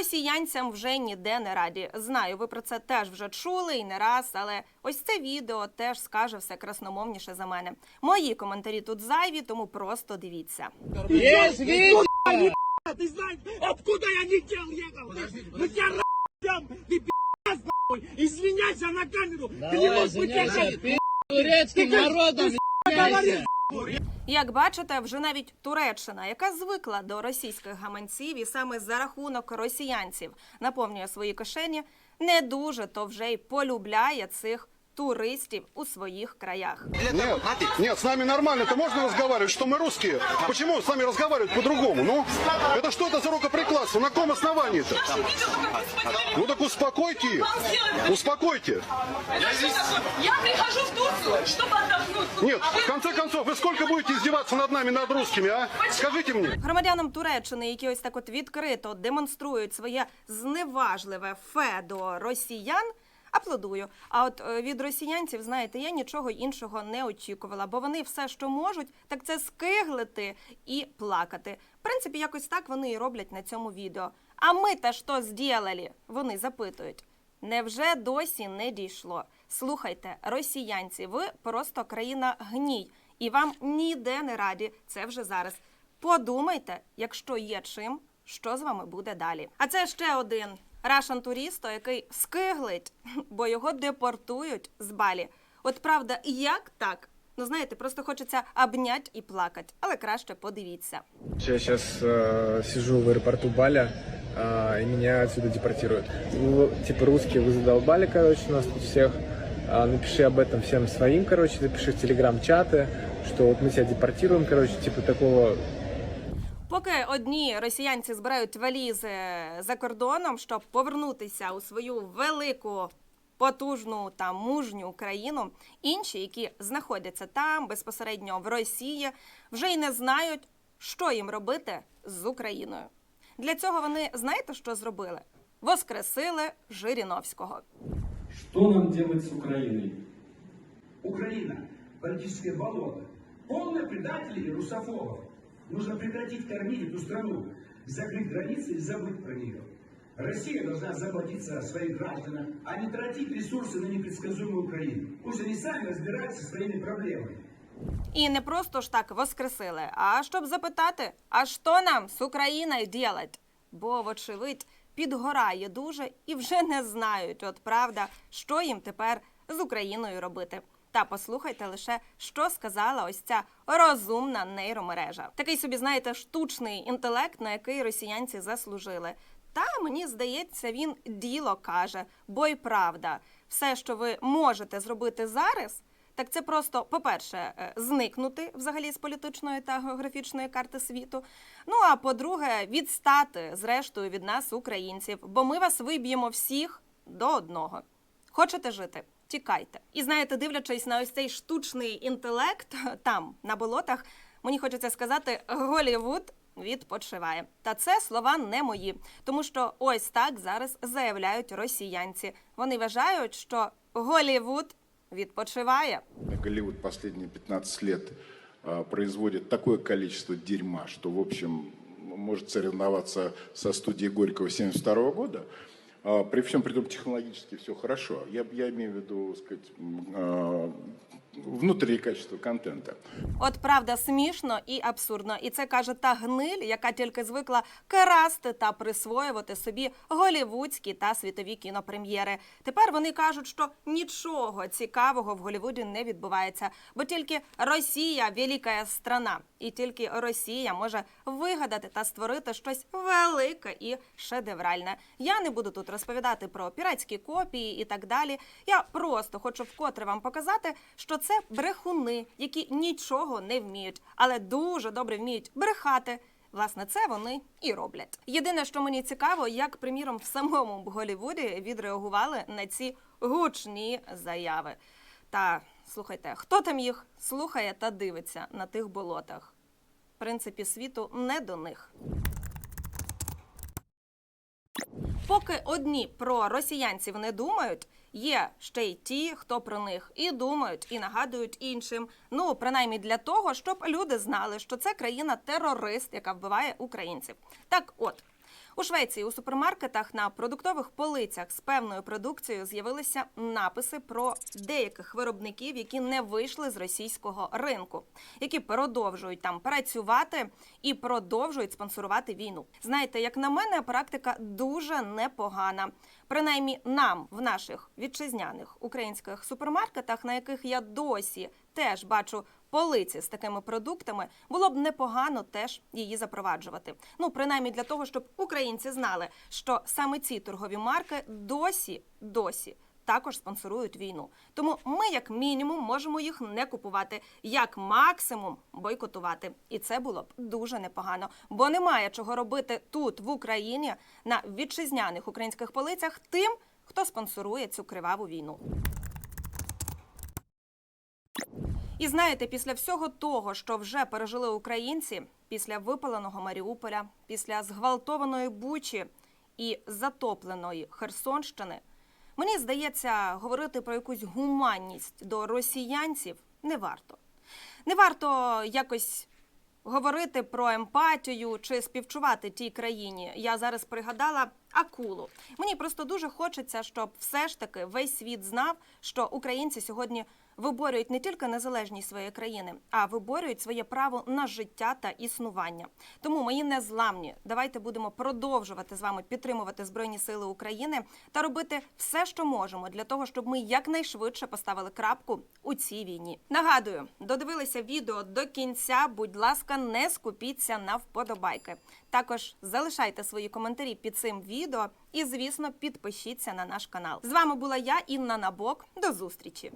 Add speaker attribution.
Speaker 1: Росіянцям вже ніде не раді. Знаю, ви про це теж вже чули і не раз, але ось це відео теж скаже все красномовніше за мене. Мої коментарі тут зайві, тому просто дивіться.
Speaker 2: Есть видео!
Speaker 3: Ты знаешь, откуда я летел, ехал? Мы тебя нахуй, ты пи***ц, нахуй. Извиняйся на камеру. ты не
Speaker 2: Давай,
Speaker 3: можешь быть
Speaker 2: извиняйся,
Speaker 3: ехать.
Speaker 2: пи*** турецким народом, извиняйся.
Speaker 1: Як бачите, вже навіть Туреччина, яка звикла до російських гаманців і саме за рахунок росіянців наповнює свої кишені, не дуже то вже й полюбляє цих туристів у своїх краях.
Speaker 4: Нет, нет, с нами нормально, это можно разговаривать, что мы русские. Почему с нами разговаривать по-другому? Ну, это что это за рукоприкладство? На каком основании-то? Ну так успокойте их, успокойте.
Speaker 5: Я прихожу в Турцию, чтобы отдохнуть.
Speaker 4: Нет, в конце концов, вы сколько будете издеваться над нами, над русскими, а? Скажите мне.
Speaker 1: Громадянам Туреччини, які ось так от відкрито демонструють своє зневажливе фе до росіян. Аплодую. А от е, від росіянців, знаєте, я нічого іншого не очікувала, бо вони все, що можуть, так це скиглити і плакати. В принципі, якось так вони і роблять на цьому відео. А ми та що зділали? Вони запитують. Невже досі не дійшло? Слухайте, росіянці, ви просто країна гній, і вам ніде не раді. Це вже зараз. Подумайте, якщо є чим, що з вами буде далі. А це ще один рашан турісто, який скиглить, бо його депортують з балі. От правда, як так? Ну знаєте, просто хочеться обнять і плакать, але краще подивіться.
Speaker 6: Я сейчас э, сижу в аэропорту Баля, э, и меня отсюда депортируют. Вы, типа русские, вы задолбали, короче, нас тут всех. А, напиши об этом всем своим, короче, напиши в телеграм-чаты, что вот мы тебя депортируем, короче, типа такого
Speaker 1: Поки одні росіянці збирають валізи за кордоном, щоб повернутися у свою велику, потужну та мужню країну, інші, які знаходяться там безпосередньо в Росії, вже й не знають, що їм робити з Україною. Для цього вони знаєте, що зробили? Воскресили Жириновського.
Speaker 7: Что нам делать с Украиной?
Speaker 3: Украина – политическое болото. Полное предателей и русофобов. Нужно прекратить кормить эту страну, закрыть границы и забыть про нее. Россия должна заботиться о своих гражданах, а не тратить ресурсы на непредсказуемую Украину. Пусть они сами разбираются со своими проблемами.
Speaker 1: І не просто ж так воскресили, а щоб запитати, а що нам з Україною ділать? Бо, вочевидь, підгорає дуже і вже не знають, от правда, що їм тепер з Україною робити. Та послухайте лише, що сказала ось ця розумна нейромережа. Такий собі, знаєте, штучний інтелект, на який росіянці заслужили. Та мені здається, він діло каже, бо й правда, все, що ви можете зробити зараз. Так це просто, по-перше, е, зникнути взагалі з політичної та географічної карти світу. Ну а по-друге, відстати зрештою від нас, українців, бо ми вас виб'ємо всіх до одного. Хочете жити? Тікайте. І знаєте, дивлячись на ось цей штучний інтелект там, на болотах, мені хочеться сказати, Голівуд відпочиває. Та це слова не мої, тому що ось так зараз заявляють росіянці. Вони вважають, що Голівуд відпочиває.
Speaker 8: Голливуд последние 15 лет производит такое количество дерьма, что, в общем, может соревноваться со студией Горького 72 года. При всем при том технологически все хорошо. Я, я имею в виду, сказать, м, а, внутреннее качество контента.
Speaker 1: От правда смішно і абсурдно. І це каже та гниль, яка тільки звикла красти та присвоювати собі голівудські та світові кінопрем'єри. Тепер вони кажуть, що нічого цікавого в Голівуді не відбувається, бо тільки Росія велика страна, і тільки Росія може вигадати та створити щось велике і шедевральне. Я не буду тут розповідати про піратські копії і так далі. Я просто хочу вкотре вам показати, що це брехуни, які нічого не вміють, але дуже добре вміють брехати. Власне, це вони і роблять. Єдине, що мені цікаво, як приміром в самому б Голлівуді відреагували на ці гучні заяви. Та слухайте, хто там їх слухає та дивиться на тих болотах? В принципі, світу не до них. Поки одні про росіянців не думають, є ще й ті, хто про них і думають, і нагадують іншим. Ну, принаймні для того, щоб люди знали, що це країна-терорист, яка вбиває українців. Так от. У Швеції у супермаркетах на продуктових полицях з певною продукцією з'явилися написи про деяких виробників, які не вийшли з російського ринку, які продовжують там працювати і продовжують спонсорувати війну. Знаєте, як на мене, практика дуже непогана. Принаймні нам в наших вітчизняних українських супермаркетах, на яких я досі теж бачу полиці з такими продуктами, було б непогано теж її запроваджувати. Ну, принаймні для того, щоб українці знали, що саме ці торгові марки досі, досі. Також спонсорують війну, тому ми, як мінімум, можемо їх не купувати, як максимум бойкотувати. І це було б дуже непогано, бо немає чого робити тут, в Україні, на вітчизняних українських полицях тим, хто спонсорує цю криваву війну. І знаєте, після всього того, що вже пережили українці, після випаленого Маріуполя, після зґвалтованої Бучі і затопленої Херсонщини, мені здається, говорити про якусь гуманність до росіянців не варто. Не варто якось говорити про емпатію чи співчувати тій країні. Я зараз пригадала акулу. Мені просто дуже хочеться, щоб все ж таки весь світ знав, що українці сьогодні виборюють не тільки незалежність своєї країни, а виборюють своє право на життя та існування. Тому мої незламні. Давайте будемо продовжувати з вами підтримувати Збройні Сили України та робити все, що можемо, для того, щоб ми якнайшвидше поставили крапку у цій війні. Нагадую, додивилися відео до кінця. Будь ласка, не скупіться на вподобайки. Також залишайте свої коментарі під цим відео і, звісно, підпишіться на наш канал. З вами була я, Інна Набок. До зустрічі.